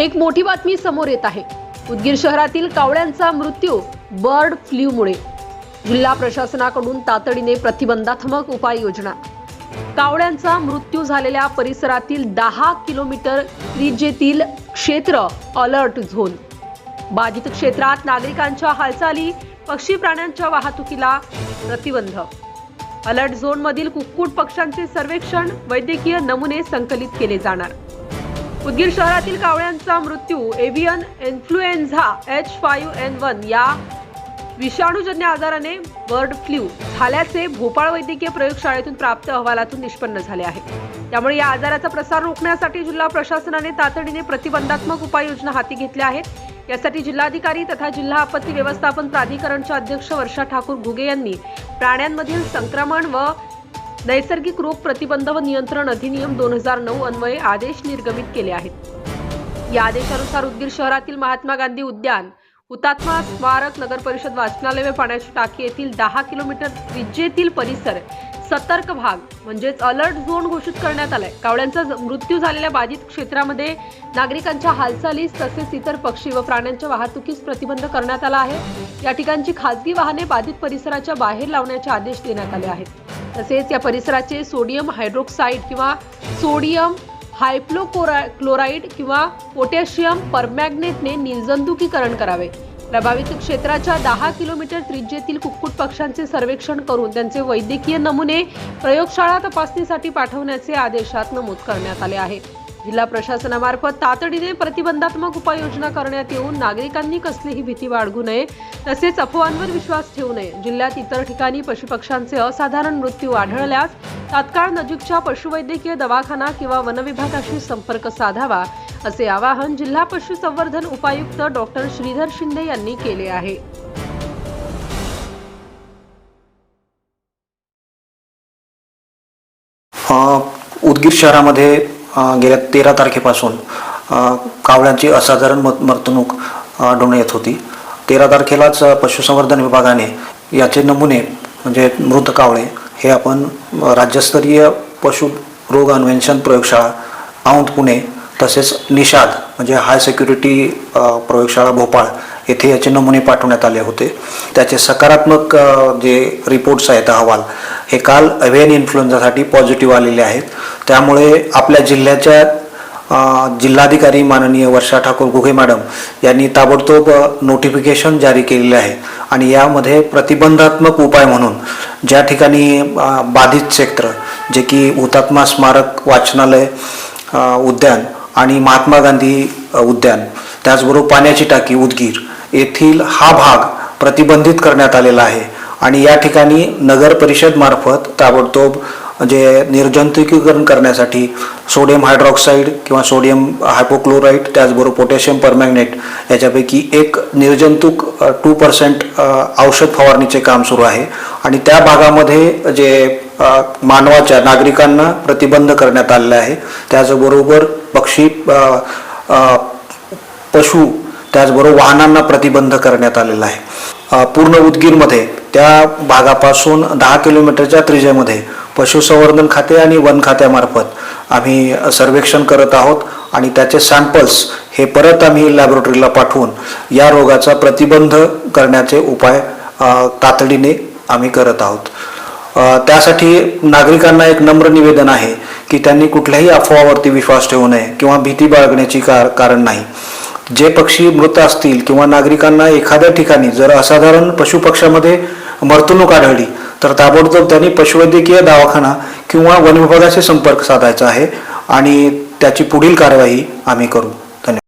एक मोठी बातमी समोर येत आहे. उदगीर शहरातील कावळ्यांचा मृत्यू बर्ड फ्ल्यूमुळे जिल्हा प्रशासनाकडून तातडीने प्रतिबंधात्मक उपाययोजना. कावळ्यांचा मृत्यू झालेल्या परिसरातील दहा किलोमीटर त्रिजेतील क्षेत्र अलर्ट झोन. बाधित क्षेत्रात नागरिकांच्या हालचाली पक्षी प्राण्यांच्या वाहतुकीला प्रतिबंध. अलर्ट झोनमधील कुक्कुट पक्ष्यांचे सर्वेक्षण वैद्यकीय नमुने संकलित केले जाणार. उदगीर शहरातील कावळ्यांचा मृत्यू avian influenza H five N one या विषाणूजन्य आजाराने बर्ड फ्ल्यू झाल्याचे भोपाळ वैद्यकीय प्रयोगशाळेतून प्राप्त अहवालातून निष्पन्न झाले आहे. त्यामुळे या आजाराचा प्रसार रोखण्यासाठी जिल्हा प्रशासनाने तातडीने प्रतिबंधात्मक उपाययोजना हाती घेतल्या आहेत. यासाठी जिल्हाधिकारी तथा जिल्हा आपत्ती व्यवस्थापन प्राधिकरणच्या अध्यक्ष वर्षा ठाकूर घुगे यांनी प्राण्यांमधील संक्रमण व नैसर्गिक रोग प्रतिबंध व नियंत्रण अधिनियम दोन हजार नऊ अन्वये आदेश निर्गमित केले आहेत. या आदेशानुसार उदगीर शहरातील महात्मा गांधी उद्यान हुतात्मा स्मारक नगर परिषद वाचनालय व पाण्याची टाकी येथील दहा किलोमीटर त्रिज्येतील परिसर सतर्क भाग म्हणजेच अलर्ट झोन घोषित करण्यात आलाय. कावळ्यांचा मृत्यू झालेल्या बाधित क्षेत्रामध्ये नागरिकांच्या हालचालीस तसेच इतर पक्षी व प्राण्यांच्या वाहतुकीस प्रतिबंध करण्यात आला आहे. या ठिकाणची खासगी वाहने बाधित परिसराच्या बाहेर लावण्याचे आदेश देण्यात आले आहेत. तसेच या परिसराचे सोडियम हायड्रोक्साईड किंवा सोडियम हायप्लोकोरा क्लोराईड किंवा पोटॅशियम परमॅग्नेटने निर्जंतुकीकरण करावे. प्रभावित क्षेत्राच्या दहा किलोमीटर त्रिज्येतील कुक्कुट पक्ष्यांचे सर्वेक्षण करून त्यांचे वैद्यकीय नमुने प्रयोगशाळा तपासणीसाठी पाठवण्याचे आदेशात नमूद करण्यात आले आहे. जिल्हा प्रशासनामार्फत तातडीने प्रतिबंधात्मक उपाययोजना करण्यात येऊन नागरिकांनी कसलीही भीती बाळगू नये तसेच अफवांवर विश्वास ठेवू नये. जिल्ह्यात इतर ठिकाणी पशुपक्ष्यांचे असाधारण मृत्यू आढळल्यास तात्काळ नजीकच्या पशुवैद्यकीय दवाखाना किंवा वनविभागाशी संपर्क साधावा असे आवाहन जिल्हा पशुसंवर्धन उपायुक्त डॉक्टर श्रीधर शिंदे यांनी केले आहे. उदगीर शहरामध्ये गेल्या तेरा तारखेपासून कावळ्यांची असाधारण मत वर्तणूक आढळून येत होती. तेरा तारखेलाच पशुसंवर्धन विभागाने याचे नमुने म्हणजे मृत कावळे हे आपण राज्यस्तरीय पशु रोग अन्वेषण प्रयोगशाळा औंध पुणे तसेच निषाद म्हणजे हाय सेक्युरिटी प्रयोगशाळा भोपाळ येथे याचे नमुने पाठवण्यात आले होते. त्याचे सकारात्मक जे रिपोर्ट्स आहेत अहवाल हे काल अवेन इन्फ्लुएन्झासाठी पॉझिटिव्ह आलेले आहेत. त्यामुळे आपल्या जिल्ह्याच्या जिल्हाधिकारी माननीय वर्षा ठाकूर घुगे मॅडम यांनी ताबडतोब नोटिफिकेशन जारी केलेले आहे. आणि यामध्ये प्रतिबंधात्मक उपाय म्हणून ज्या ठिकाणी बाधित क्षेत्र जे की हुतात्मा स्मारक वाचनालय उद्यान आणि महात्मा गांधी उद्यान त्याचबरोबर पाण्याची टाकी उदगीर येथील हा भाग प्रतिबंधित करण्यात आलेला आहे. आणि या ठिकाणी नगर परिषद मार्फत ताबडतोब जे निर्जंतुकीकरण करण्यासाठी सोडियम हायड्रॉक्साईड किंवा सोडियम हायपोक्लोराईड त्याचबरोबर पोटॅशियम परमॅग्नेट याच्यापैकी एक निर्जंतुक टू पर्सेंट औषध फवारणीचे काम सुरू आहे. आणि त्या भागामध्ये जे मानवाच्या नागरिकांना प्रतिबंध करण्यात आलेला आहे. त्याचबरोबर पक्षी पशु त्याचबरोबर वाहनांना प्रतिबंध करण्यात आलेला आहे. पूर्ण उदगीरमध्ये त्या भागापासून दहा किलोमीटरच्या त्रिजेमध्ये पशुसंवर्धन खाते आणि वन खात्यामार्फत आम्ही सर्वेक्षण करत आहोत आणि त्याचे सॅम्पल्स हे परत आम्ही लॅबोरेटरीला पाठवून या रोगाचा प्रतिबंध करण्याचे उपाय तातडीने आम्ही करत आहोत. त्यासाठी नागरिकांना एक नम्र निवेदन आहे की त्यांनी कुठल्याही अफवावरती विश्वास ठेवू नये किंवा भीती बाळगण्याची कार कारण नाही. जे पक्षी मृत असतील किंवा नागरिकांना एखाद्या ठिकाणी जर असाधारण पशुपक्ष्यामध्ये मर्तणूक आढळली तर ताबडतोब त्यांनी पशुवैद्यकीय दवाखाना किंवा वनविभागाशी संपर्क साधायचा आहे आणि त्याची पुढील कारवाई आम्ही करू.